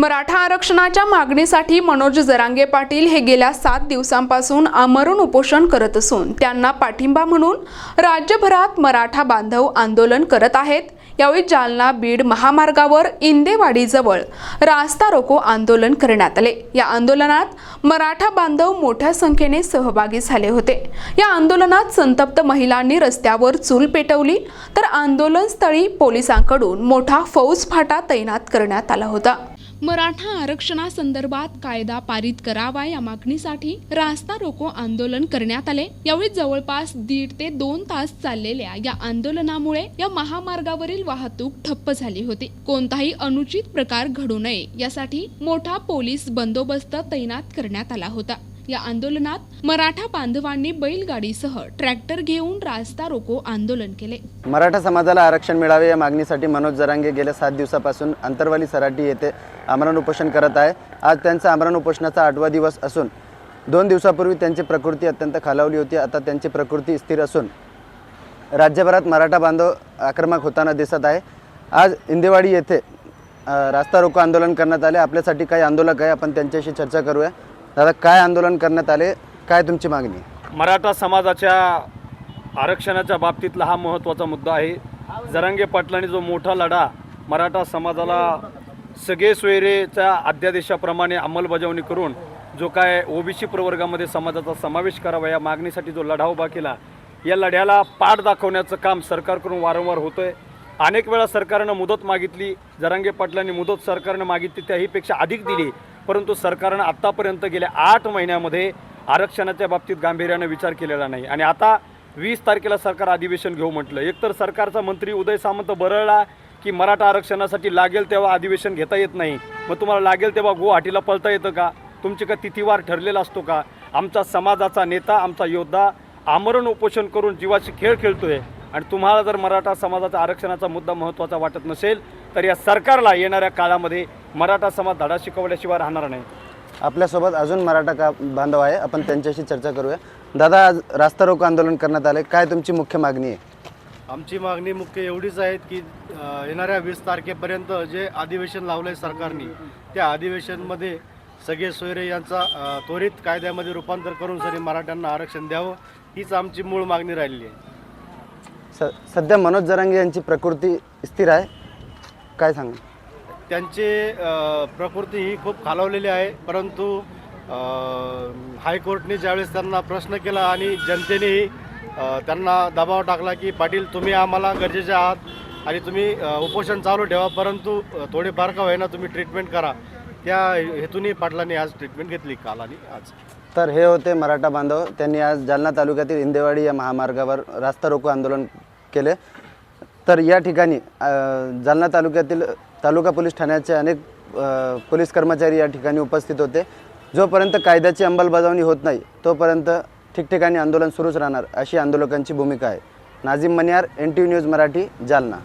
मराठा आरक्षणाच्या मागणीसाठी मनोज जरांगे पाटील हे गेल्या सात दिवसांपासून आमरण उपोषण करत असून त्यांना पाठिंबा म्हणून राज्यभरात मराठा बांधव आंदोलन करत आहेत. यावेळी जालना बीड महामार्गावर इंदेवाडीजवळ रास्ता रोको आंदोलन करण्यात आले. या आंदोलनात मराठा बांधव मोठ्या संख्येने सहभागी झाले होते. या आंदोलनात संतप्त महिलांनी रस्त्यावर चूल पेटवली तर आंदोलनस्थळी पोलिसांकडून मोठा फौजफाटा तैनात करण्यात आला होता. मराठा आरक्षणासंदर्भात कायदा पारित करावा या मागणीसाठी रास्ता रोको आंदोलन करण्यात आले. यावेळी जवळपास दीड ते दोन तास चाललेल्या या आंदोलनामुळे या महामार्गावरील वाहतूक ठप्प झाली होती. कोणताही अनुचित प्रकार घडू नये यासाठी मोठा पोलीस बंदोबस्त तैनात करण्यात आला होता. या आंदोलनात मराठा बांधवांनी बैलगाडीसह ट्रॅक्टर घेऊन रास्ता रोको आंदोलन केले. मराठा समाजाला आरक्षण मिळावे या मागणीसाठी मनोज जरांगे गेल्या सात दिवसापासून अंतरवाली सराटी येथे आमरण उपोषण करत आहे. आज त्यांचा आमरण उपोषणाचा आठवा दिवस असून दोन दिवसापूर्वी त्यांची प्रकृती अत्यंत खालावली होती. आता त्यांची प्रकृती स्थिर असून राज्यभरात मराठा बांधव आक्रमक होताना दिसत आहे. आज इंदेवाडी येथे रास्ता रोको आंदोलन करण्यात आले. आपल्यासाठी काही आंदोलक आहे. आपण त्यांच्याशी चर्चा करूया. दादा काय आंदोलन करण्यात आले? काय तुमची मागणी? मराठा समाजाच्या आरक्षणाच्या बाबतीतला हा महत्त्वाचा मुद्दा आहे. जरांगे पाटलांनी जो मोठा लढा मराठा समाजाला सगळे सोयरेच्या अध्यादेशाप्रमाणे अंमलबजावणी करून जो काय ओबीसी प्रवर्गामध्ये समाजाचा समावेश करावा या मागणीसाठी जो लढा उभा केला या लढ्याला पाठ दाखवण्याचं काम सरकारकडून वारंवार होतं आहे अनेक वेळा सरकारनं मुदत मागितली जरांगे पाटलांनी मुदत सरकारनं मागितली त्याहीपेक्षा अधिक दिली. परंतु सरकारनं आत्तापर्यंत गेल्या आठ महिन्यामध्ये आरक्षणाच्या बाबतीत गांभीर्यानं विचार केलेला नाही. आणि आता वीस तारखेला सरकार अधिवेशन घेऊ म्हटलं. एकतर सरकारचा मंत्री उदय सामंत बरळला की मराठा आरक्षणासाठी लागेल तेव्हा अधिवेशन घेता येत नाही. मग तुम्हाला लागेल तेव्हा गुवाहाटीला पळता येतं का? तुमची का तिथीवार ठरलेला असतो का? आमचा समाजाचा नेता आमचा योद्धा आमरण उपोषण करून जीवाशी खेळ खेळतोय. आणि तुम्हाला जर मराठा समाजाचा आरक्षणाचा मुद्दा महत्त्वाचा वाटत नसेल तर या सरकारला येणाऱ्या काळामध्ये मराठा समाज धडा शिकवल्याशिवाय राहणार नाही. आपल्यासोबत अजून मराठा का बांधव आहे. आपण त्यांच्याशी चर्चा करूया. दादा आज रास्ता रोको आंदोलन करण्यात आले काय तुमची मुख्य मागणी आहे? आमची मागणी मुख्य एवढीच आहे की येणाऱ्या वीस तारखेपर्यंत जे अधिवेशन लावलं आहे सरकारने त्या अधिवेशनमध्ये सगळे सोयरे यांचा त्वरित कायद्यामध्ये रूपांतर करून सरी मराठ्यांना आरक्षण द्यावं हीच आमची मूळ मागणी राहिलेली आहे. स सध्या मनोज जरांगे यांची प्रकृती स्थिर आहे. काय सांगा त्यांचे प्रकृती ही खूप खालावलेली आहे. परंतु हायकोर्टने ज्यावेळेस त्यांना प्रश्न केला आणि जनतेनेही त्यांना दबाव टाकला की पाटील तुम्ही आम्हाला गरजेचे आहात आणि तुम्ही उपोषण चालू ठेवा परंतु थोडेफार का होईना तुम्ही ट्रीटमेंट करा. त्या हेतूनही पाटलांनी आज ट्रीटमेंट घेतली काल आणि आज. तर हे होते मराठा बांधव. त्यांनी आज जालना तालुक्यातील इंदेवाडी या महामार्गावर रास्ता रोको आंदोलन केले. तर या ठिकाणी जालना तालुक्यातील तालुका पोलीस ठाण्याचे अनेक पोलीस कर्मचारी या ठिकाणी उपस्थित होते. जोपर्यंत कायद्याची अंमलबजावणी होत नाही तोपर्यंत ठिकठिकाणी आंदोलन सुरूच राहणार अशी आंदोलकांची भूमिका आहे. Nazim Maniyar N T news Marathi Jalna.